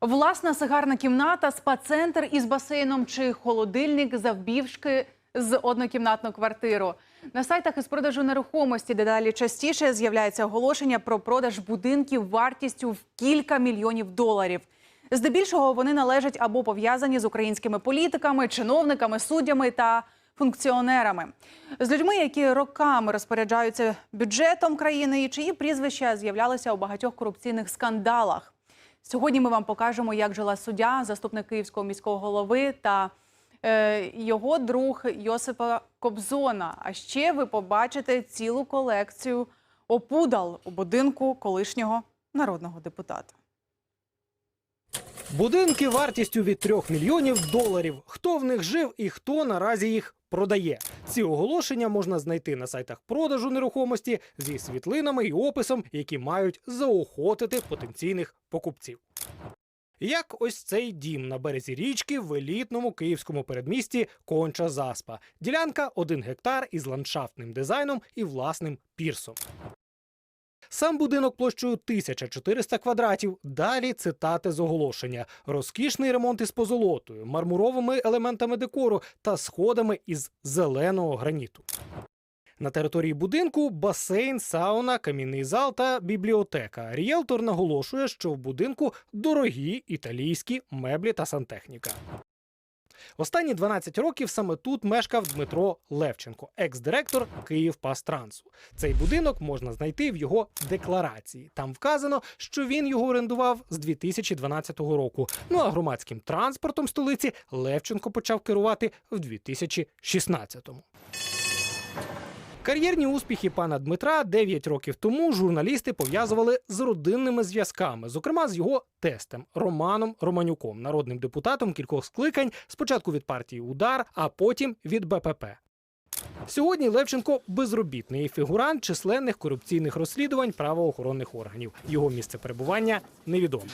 Власна сигарна кімната, спа-центр із басейном чи холодильник завбівшки з однокімнатну квартиру. На сайтах із продажу нерухомості дедалі частіше з'являється оголошення про продаж будинків вартістю в кілька мільйонів доларів. Здебільшого вони належать або пов'язані з українськими політиками, чиновниками, суддями та функціонерами, з людьми, які роками розпоряджаються бюджетом країни, і чиї прізвища з'являлися у багатьох корупційних скандалах. Сьогодні ми вам покажемо, як жила суддя, заступник київського міського голови та е, його друг Йосипа Кобзона. А ще ви побачите цілу колекцію опудал у будинку колишнього народного депутата. Будинки вартістю від 3 мільйонів доларів. Хто в них жив і хто наразі їх продає? Ці оголошення можна знайти на сайтах продажу нерухомості зі світлинами і описом, які мають заохотити потенційних покупців. Як ось цей дім на березі річки в елітному київському передмісті Конча Заспа. Ділянка 1 гектар із ландшафтним дизайном і власним пірсом. Сам будинок площею 1400 квадратів. Далі цитати з оголошення: розкішний ремонт із позолотою, мармуровими елементами декору та сходами із зеленого граніту. На території будинку басейн, сауна, камінний зал та бібліотека. Ріелтор наголошує, що в будинку дорогі італійські меблі та сантехніка. Останні 12 років саме тут мешкав Дмитро Левченко, екс-директор Київпастрансу. Цей будинок можна знайти в його декларації. Там вказано, що він його орендував з 2012 року. Ну а громадським транспортом столиці Левченко почав керувати в 2016-му. Кар'єрні успіхи пана Дмитра 9 років тому журналісти пов'язували з родинними зв'язками, зокрема з його тестем Романом Романюком, народним депутатом кількох скликань, спочатку від партії Удар, а потім від БПП. Сьогодні Левченко безробітний фігурант численних корупційних розслідувань правоохоронних органів. Його місце перебування невідоме.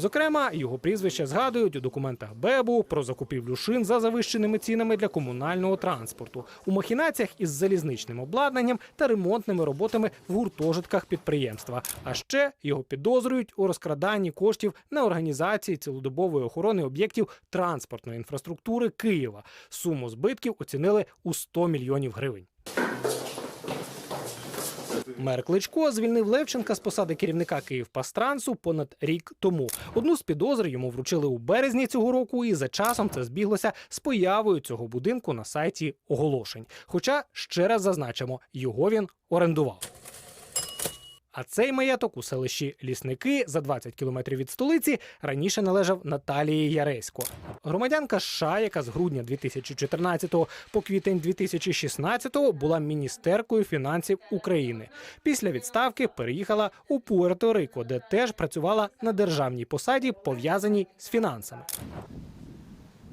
Зокрема, його прізвище згадують у документах БЕБу про закупівлю шин за завищеними цінами для комунального транспорту, у махінаціях із залізничним обладнанням та ремонтними роботами в гуртожитках підприємства. А ще його підозрюють у розкраданні коштів на організації цілодобової охорони об'єктів транспортної інфраструктури Києва. Суму збитків оцінили у 100 мільйонів гривень. Мер Кличко звільнив Левченка з посади керівника Київпастрансу понад рік тому. Одну з підозр йому вручили у березні цього року, і за часом це збіглося з появою цього будинку на сайті оголошень. Хоча ще раз зазначимо, його він орендував. А цей маєток у селищі Лісники за 20 кілометрів від столиці раніше належав Наталії Яресько. Громадянка США, яка з грудня 2014 по квітень 2016 була міністеркою фінансів України. Після відставки переїхала у Пуерто-Рико, де теж працювала на державній посаді, пов'язаній з фінансами.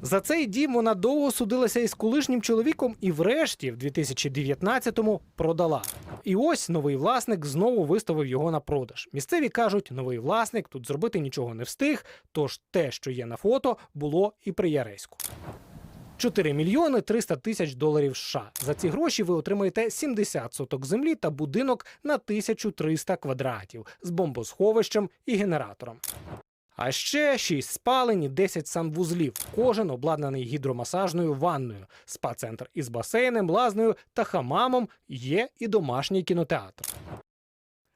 За цей дім вона довго судилася із колишнім чоловіком і, врешті, в 2019-му продала. І ось новий власник знову виставив його на продаж. Місцеві кажуть, новий власник тут зробити нічого не встиг, тож те, що є на фото, було і при Яреську. 4 мільйони 300 тисяч доларів США. За ці гроші ви отримаєте 70 соток землі та будинок на 1300 квадратів з бомбосховищем і генератором. А ще 6 спалень і 10 санвузлів, кожен обладнаний гідромасажною ванною, спа-центр із басейном, лазнею та хамамом є і домашній кінотеатр.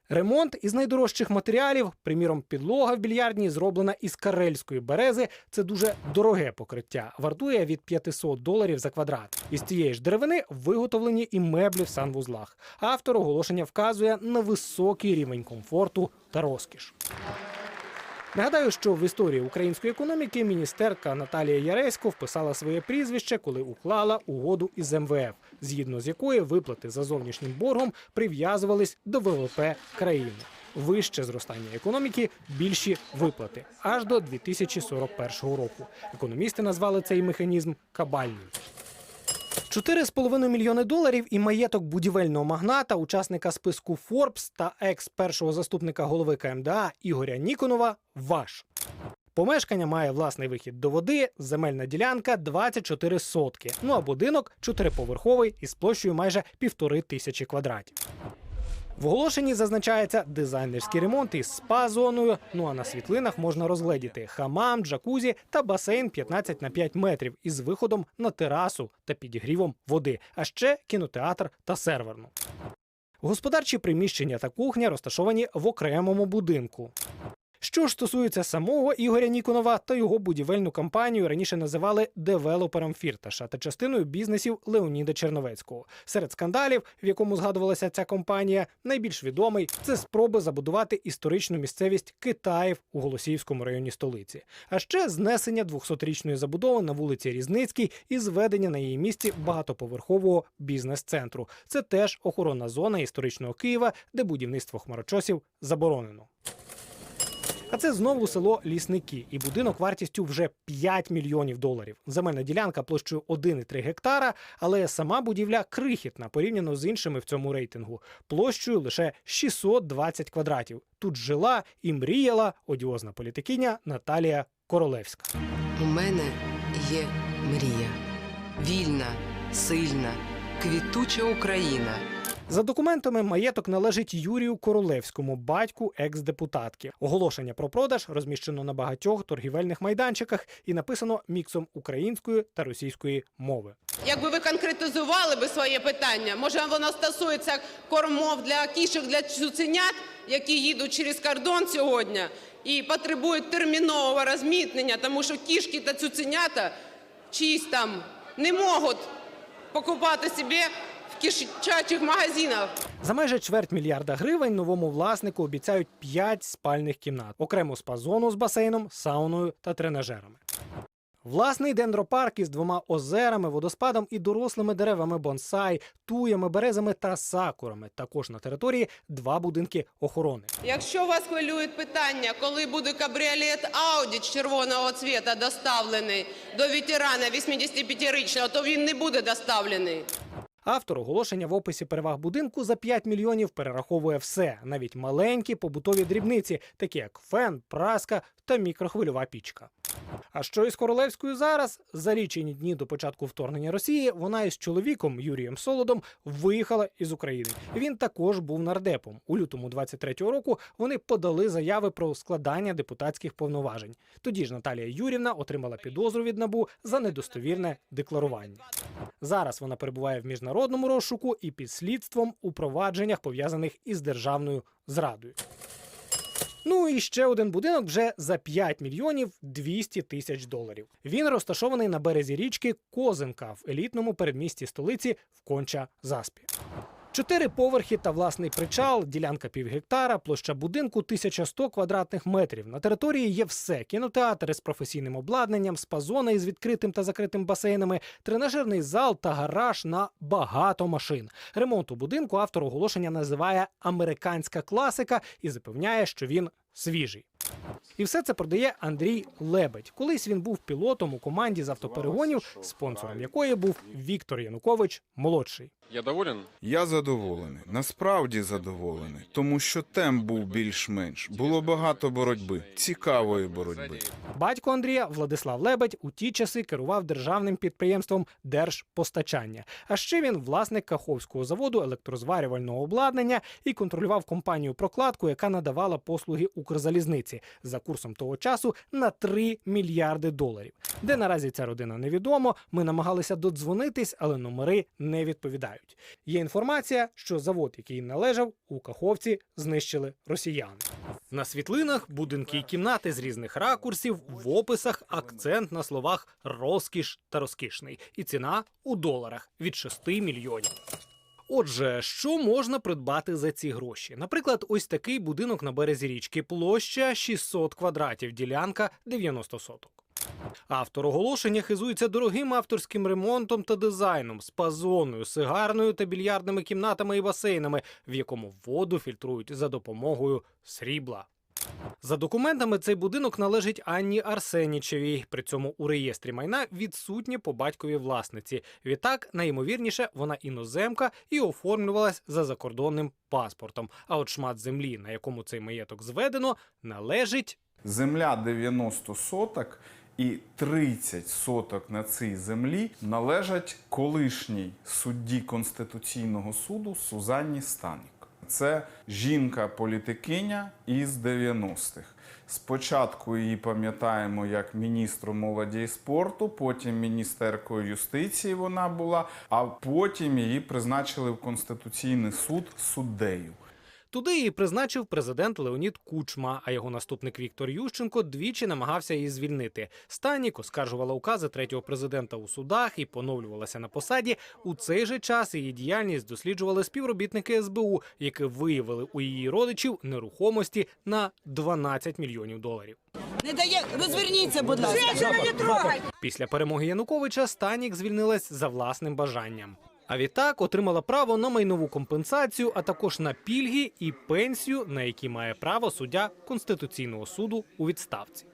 Ремонт із найдорожчих матеріалів, приміром, підлога в більярдній зроблена із карельської берези. Це дуже дороге покриття, вартує від 500 доларів за квадрат. Із цієї ж деревини виготовлені і меблі в санвузлах. Автор оголошення вказує на високий рівень комфорту та розкіш. Нагадаю, що в історії української економіки міністерка Наталія Яресько вписала своє прізвище, коли уклала угоду із МВФ, згідно з якої виплати за зовнішнім боргом прив'язувались до ВВП країни. Вище зростання економіки, більші виплати аж до 2041 року. Економісти назвали цей механізм кабальним. 4,5 мільйони доларів і маєток будівельного магната, учасника списку Forbes та екс першого заступника голови КМДА Ігоря Ніконова ваш. Помешкання має власний вихід до води, земельна ділянка 24 сотки. Ну а будинок чотириповерховий із площею майже півтори тисячі квадратів. В оголошенні зазначається дизайнерський ремонт із спа-зоною. Ну а на світлинах можна розгледіти хамам, джакузі та басейн 15 на 5 метрів із виходом на терасу та підігрівом води, а ще кінотеатр та серверну. Господарчі приміщення та кухня розташовані в окремому будинку. Що ж стосується самого Ігоря Ніконова, то його будівельну компанію раніше називали девелопером Фірташа та частиною бізнесів Леоніда Черновецького. Серед скандалів, в якому згадувалася ця компанія, найбільш відомий це спроби забудувати історичну місцевість Китаїв у Голосіївському районі столиці, а ще знесення 200-річної забудови на вулиці Різницькій і зведення на її місці багатоповерхового бізнес-центру. Це теж охоронна зона історичного Києва, де будівництво хмарочосів заборонено. А це знову село Лісники і будинок вартістю вже 5 мільйонів доларів. Земельна ділянка площею 1,3 гектара, але сама будівля крихітна порівняно з іншими в цьому рейтингу, площею лише 620 квадратів. Тут жила і мріяла одіозна політикиня Наталія Королевська. У мене є мрія. Вільна, сильна, квітуча Україна. За документами, маєток належить Юрію Королевському, батьку екс-депутатки. Оголошення про продаж розміщено на багатьох торгівельних майданчиках і написано міксом української та російської мови. Якби ви конкретизували би своє питання, може воно стосується кормов для кішок, для цуценят, які їдуть через кордон сьогодні і потребують термінового розмітнення, тому що кішки та цуценята чиїсь там не можуть покупати собі в магазинах. За майже чверть мільярда гривень новому власнику обіцяють 5 спальних кімнат, окрему спа-зону з басейном, сауною та тренажерами. Власний дендропарк із двома озерами, водоспадом і дорослими деревами бонсай, туями, березами та сакурами. Також на території два будинки охорони. Якщо вас хвилюють питання, коли буде кабріолет Ауді червоного цвіта доставлений до ветерана 85-річного, то він не буде доставлений. Автор оголошення в описі переваг будинку за 5 мільйонів перераховує все, навіть маленькі побутові дрібниці, такі як фен, праска та мікрохвильова пічка. А що із Королевською зараз? За лічені дні до початку вторгнення Росії вона із чоловіком Юрієм Солодом виїхала із України. Він також був нардепом. У лютому 23-го року вони подали заяви про складання депутатських повноважень. Тоді ж Наталія Юрівна отримала підозру від набу за недостовірне декларування. Зараз вона перебуває в міжнародному розшуку і під слідством у провадженнях пов'язаних із державною зрадою. Ну і ще один будинок вже за 5 мільйонів 200 тисяч доларів. Він розташований на березі річки Козинка в елітному передмісті столиці в Конча Заспі. Чотири поверхи та власний причал, ділянка півгектара, площа будинку 1100 квадратних метрів. На території є все: кінотеатр із професійним обладнанням, спа-зона із відкритим та закритим басейнами, тренажерний зал та гараж на багато машин. Ремонт у будинку автор оголошення називає американська класика і запевняє, що він свіжий. І все це продає Андрій Лебедь. Колись він був пілотом у команді з автоперегонів, спонсором якої був Віктор Янукович молодший. Я доволен? Я задоволений, насправді задоволений, тому що темп був більш-менш. Було багато боротьби, цікавої боротьби. Батько Андрія Владислав Лебедь у ті часи керував державним підприємством Держпостачання. А ще він власник Каховського заводу електрозварювального обладнання і контролював компанію прокладку, яка надавала послуги Укрзалізниці за курсом того часу на 3 мільярди доларів. Де наразі ця родина невідомо. Ми намагалися додзвонитись, але номери не відповідають. Є інформація, що завод, який їм належав, у Каховці знищили росіяни. На світлинах будинки і кімнати з різних ракурсів, в описах акцент на словах розкіш та розкішний. І ціна у доларах від 6 мільйонів. Отже, що можна придбати за ці гроші? Наприклад, ось такий будинок на березі річки, площа 600 квадратів, ділянка 90 соток. Автор оголошення хизується дорогим авторським ремонтом та дизайном, спазоною, сигарною та більярдними кімнатами і басейнами, в якому воду фільтрують за допомогою срібла. За документами, цей будинок належить Анні Арсенічевій. При цьому у реєстрі майна відсутні по батькові власниці. Відтак, найімовірніше, вона іноземка і оформлювалась за закордонним паспортом. А от шмат землі, на якому цей маєток зведено, належить Земля 90 соток і 30 соток на цій землі належать колишній судді Конституційного суду Сузанні Станік. Це жінка-політикиня із 90-х. Спочатку її пам'ятаємо як міністру молоді і спорту, потім міністеркою юстиції вона була, а потім її призначили в Конституційний суд суддею. Туди її призначив президент Леонід Кучма, а його наступник Віктор Ющенко двічі намагався її звільнити. Станік оскаржувала укази третього президента у судах і поновлювалася на посаді. У цей же час її діяльність досліджували співробітники СБУ, які виявили у її родичів нерухомості на 12 мільйонів доларів. Не дає, розверніться, будь ласка. Після перемоги Януковича Станік звільнилась за власним бажанням. А відтак отримала право на майнову компенсацію, а також на пільги і пенсію, на які має право суддя Конституційного суду у відставці.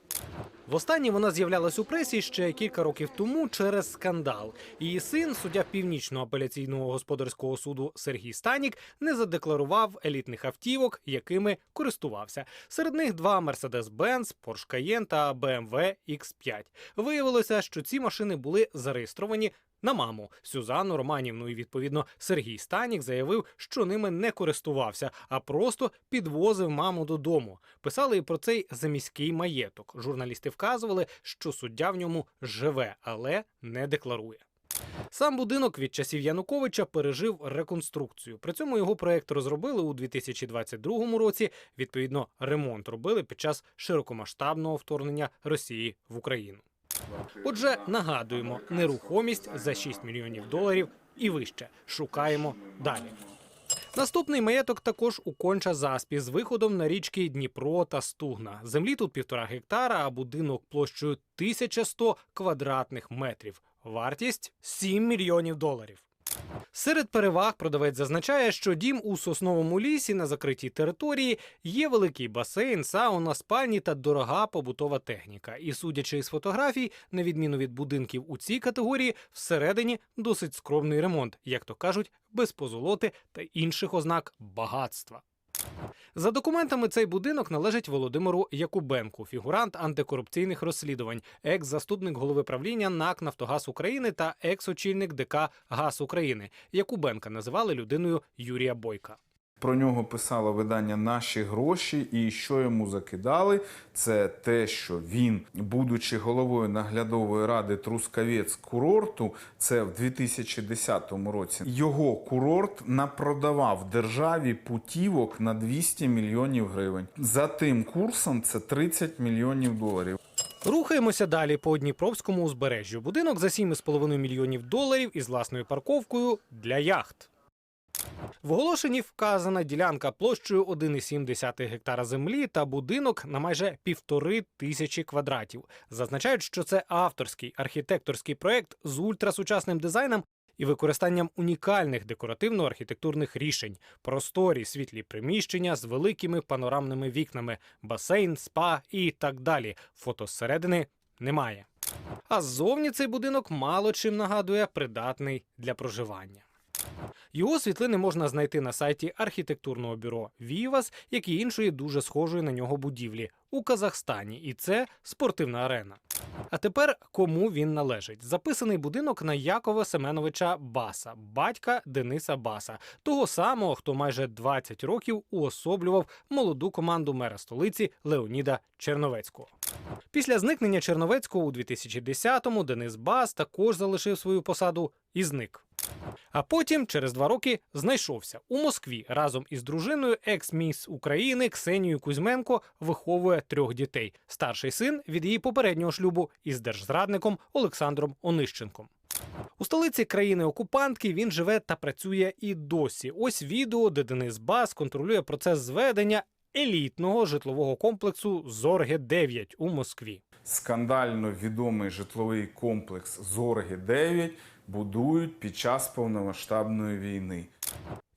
Востаннє вона з'являлась у пресі ще кілька років тому через скандал. Її син, суддя Північного апеляційного господарського суду Сергій Станік, не задекларував елітних автівок, якими користувався. Серед них два Mercedes-Benz, Porsche Cayenne та BMW X5. Виявилося, що ці машини були зареєстровані на маму Сюзанну Романівну. І відповідно Сергій Станік заявив, що ними не користувався, а просто підвозив маму додому. Писали і про цей заміський маєток. Журналісти вказували, що суддя в ньому живе, але не декларує. Сам будинок від часів Януковича пережив реконструкцію. При цьому його проект розробили у 2022 році. Відповідно, ремонт робили під час широкомасштабного вторгнення Росії в Україну. Отже, нагадуємо, нерухомість за 6 мільйонів доларів і вище. Шукаємо далі. Наступний маєток також у конча заспі з виходом на річки Дніпро та Стугна. Землі тут півтора гектара, а будинок площею 1100 квадратних метрів. Вартість 7 мільйонів доларів. Серед переваг продавець зазначає, що дім у сосновому лісі на закритій території є великий басейн, сауна, спальні та дорога побутова техніка. І судячи із фотографій, на відміну від будинків у цій категорії, всередині досить скромний ремонт, як то кажуть, без позолоти та інших ознак багатства. За документами, цей будинок належить Володимиру Якубенку, фігурант антикорупційних розслідувань, екс-заступник голови правління НАК Нафтогаз України та екс-очільник ДК Газ України. Якубенка називали людиною Юрія Бойка. Про нього писало видання Наші гроші, і що йому закидали, це те, що він, будучи головою наглядової ради Трускавець курорту, це в 2010 році. Його курорт напродавав державі путівок на 200 мільйонів гривень. За тим курсом це 30 мільйонів доларів. Рухаємося далі по Дніпровському узбережжю. Будинок за 7,5 мільйонів доларів із власною парковкою для яхт. В оголошенні вказана ділянка площею 1,7 гектара землі та будинок на майже півтори тисячі квадратів. Зазначають, що це авторський архітекторський проект з ультрасучасним дизайном і використанням унікальних декоративно-архітектурних рішень, просторі, світлі приміщення з великими панорамними вікнами, басейн, спа і так далі. Фото зсередини немає. А ззовні цей будинок мало чим нагадує придатний для проживання. Його світлини можна знайти на сайті архітектурного бюро Вівас, як і іншої дуже схожої на нього будівлі у Казахстані, і це спортивна арена. А тепер кому він належить? Записаний будинок на Якова Семеновича Баса, батька Дениса Баса, того самого, хто майже 20 років уособлював молоду команду мера столиці Леоніда Черновецького. Після зникнення Черновецького у 2010-му Денис Бас також залишив свою посаду і зник. А потім, через два роки, знайшовся у Москві разом із дружиною екс-міс України Ксенією Кузьменко виховує трьох дітей. Старший син від її попереднього шлюбу із держзрадником Олександром Онищенком. У столиці країни-окупантки він живе та працює і досі. Ось відео, де Денис Бас контролює процес зведення елітного житлового комплексу Зорге 9 у Москві. Скандально відомий житловий комплекс Зорги 9 будують під час повномасштабної війни.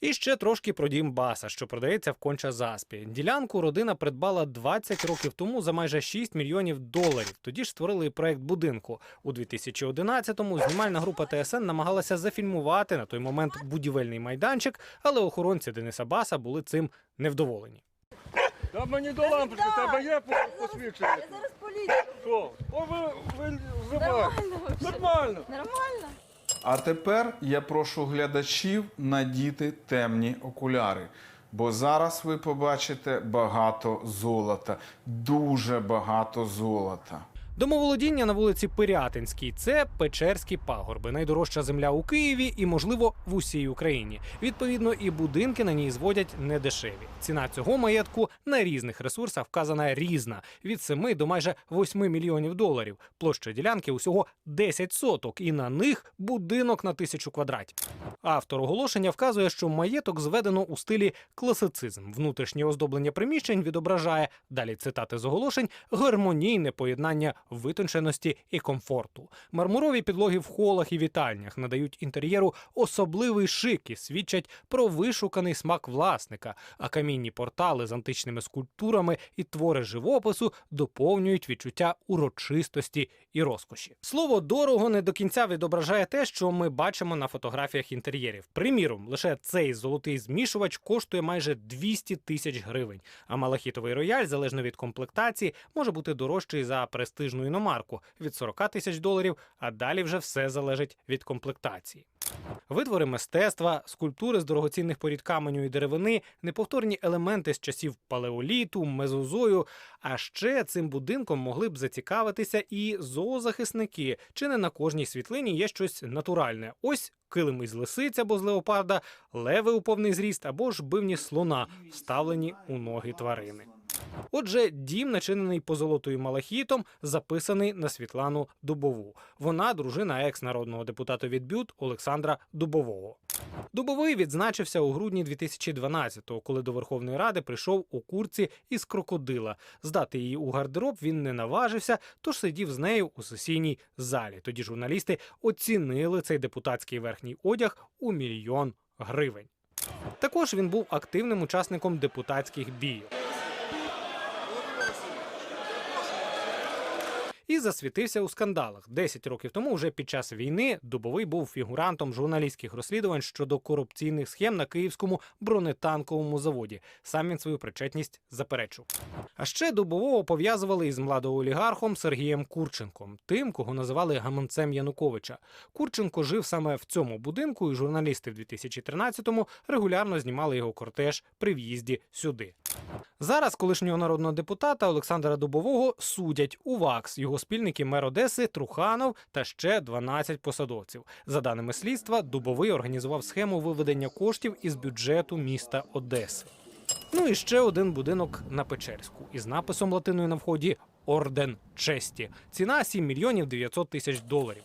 І ще трошки про дім Баса, що продається в конча заспі. Ділянку родина придбала 20 років тому за майже 6 мільйонів доларів. Тоді ж створили і проект будинку. У 2011-му знімальна група ТСН намагалася зафільмувати на той момент будівельний майданчик, але охоронці Дениса Баса були цим невдоволені. Та мені до лампочки, тебе є посвідчення? Я зараз поліцію. Що? О, ви, ви. Нормально вообще. Нормально. Нормально? А тепер я прошу глядачів надіти темні окуляри. Бо зараз ви побачите багато золота, дуже багато золота. Домоволодіння на вулиці Пирятинській це Печерські пагорби, найдорожча земля у Києві і, можливо, в усій Україні. Відповідно, і будинки на ній зводять недешеві. Ціна цього маєтку на різних ресурсах вказана різна від 7 до майже 8 мільйонів доларів. Площа ділянки усього 10 соток, і на них будинок на тисячу квадратів. Автор оголошення вказує, що маєток зведено у стилі класицизм. Внутрішнє оздоблення приміщень відображає далі цитати з оголошень гармонійне поєднання витонченості і комфорту. Мармурові підлоги в холах і вітальнях надають інтер'єру особливий шик і свідчать про вишуканий смак власника. А камінні портали з античними скульптурами і твори живопису доповнюють відчуття урочистості і розкоші. Слово дорого не до кінця відображає те, що ми бачимо на фотографіях інтер'єрів. Приміром, лише цей золотий змішувач коштує майже 200 тисяч гривень. А малахітовий рояль, залежно від комплектації, може бути дорожчий за престижну іномарку від 40 тисяч доларів, а далі вже все залежить від комплектації. Витвори мистецтва, скульптури з дорогоцінних порід каменю і деревини, неповторні елементи з часів палеоліту, мезозою. А ще цим будинком могли б зацікавитися і зоозахисники. Чи не на кожній світлині є щось натуральне? Ось килим із лисиць або з леопарда, леви у повний зріст або ж бивні слона, вставлені у ноги тварини. Отже, дім, начинений позолотою малахітом, записаний на Світлану Дубову. Вона дружина екс-народного депутата від БЮТ Олександра Дубового. Дубовий відзначився у грудні 2012-го, коли до Верховної Ради прийшов у курці із крокодила. Здати її у гардероб він не наважився, тож сидів з нею у сесійній залі. Тоді журналісти оцінили цей депутатський верхній одяг у мільйон гривень. Також він був активним учасником депутатських бійок. І засвітився у скандалах. Десять років тому, вже під час війни, Дубовий був фігурантом журналістських розслідувань щодо корупційних схем на київському бронетанковому заводі. Сам він свою причетність заперечив. А ще Дубового пов'язували із младоолігархом Сергієм Курченком, тим, кого називали гаманцем Януковича. Курченко жив саме в цьому будинку, і журналісти в 2013-му регулярно знімали його кортеж при в'їзді сюди. Зараз колишнього народного депутата Олександра Дубового судять у ВАКС. Його спільники мер Одеси Труханов та ще 12 посадовців. За даними слідства, Дубовий організував схему виведення коштів із бюджету міста Одеси. Ну і ще один будинок на Печерську із написом латиною на вході Орден честі. Ціна 7 мільйонів 900 тисяч доларів.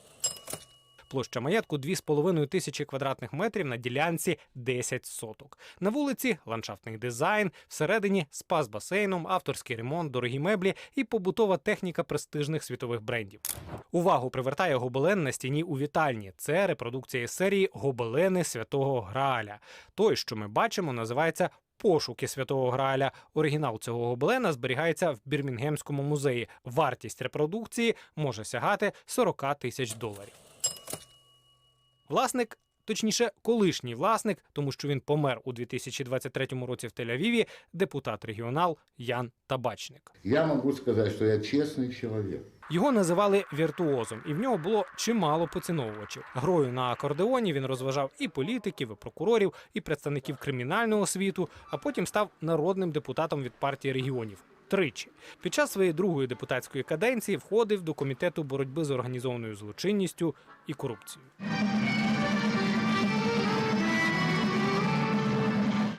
Площа маєтку 2,5 тисячі квадратних метрів на ділянці 10 соток. На вулиці ландшафтний дизайн, всередині спа з басейном, авторський ремонт, дорогі меблі і побутова техніка престижних світових брендів. Увагу привертає гобелен на стіні у вітальні. Це репродукція серії Гобелени Святого Грааля. Той, що ми бачимо, називається Пошуки святого Грааля. Оригінал цього гобелена зберігається в Бірмінгемському музеї. Вартість репродукції може сягати 40 тисяч доларів. Власник, точніше, колишній власник, тому що він помер у 2023 році в Тель-Авіві, депутат регіонал Ян Табачник. Я могу сказать, что я честный человек. Його називали віртуозом, і в нього було чимало поціновувачів. Грою на акордеоні він розважав і політиків, і прокурорів, і представників кримінального світу, а потім став народним депутатом від партії регіонів. Тричі під час своєї другої депутатської каденції входив до комітету боротьби з організованою злочинністю і корупцією.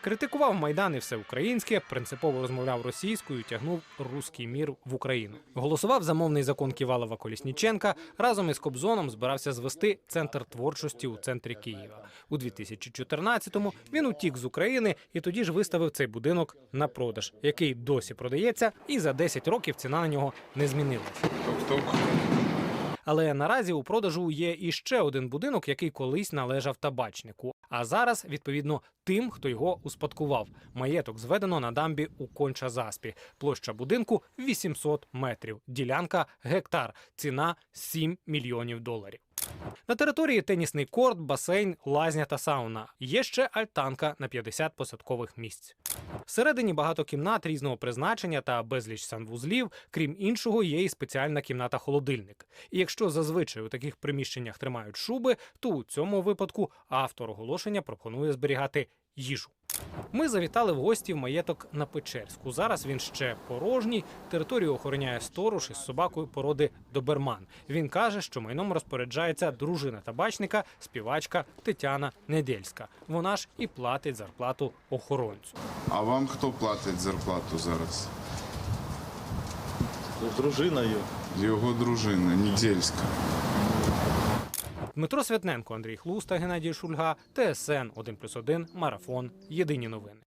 Критикував майдан і всеукраїнське, принципово розмовляв російською, тягнув руський мір в Україну. Голосував за мовний закон Ківалова Колісніченка. Разом із Кобзоном збирався звести центр творчості у центрі Києва. У 2014-му він утік з України і тоді ж виставив цей будинок на продаж, який досі продається, і за 10 років ціна на нього не змінилася. Але наразі у продажу є і ще один будинок, який колись належав табачнику. А зараз, відповідно, тим, хто його успадкував. Маєток зведено на дамбі у Конча-Заспі. Площа будинку 800 метрів. Ділянка гектар. Ціна 7 мільйонів доларів. На території тенісний корт, басейн, лазня та сауна. Є ще альтанка на 50 посадкових місць. Всередині багато кімнат різного призначення та безліч санвузлів. Крім іншого, є і спеціальна кімната-холодильник. І якщо зазвичай у таких приміщеннях тримають шуби, то у цьому випадку автор оголошення пропонує зберігати їжу. Ми завітали в гості в маєток на Печерську. Зараз він ще порожній. Територію охороняє сторож із собакою породи Доберман. Він каже, що майном розпоряджається дружина табачника, співачка Тетяна Недельська. Вона ж і платить зарплату охоронцю. А вам хто платить зарплату зараз? З дружиною. Його дружина Нідельська. Дмитро Святненко, Андрій Хлуста, Геннадій Шульга, ТСН 1+,1, Марафон. Єдині новини.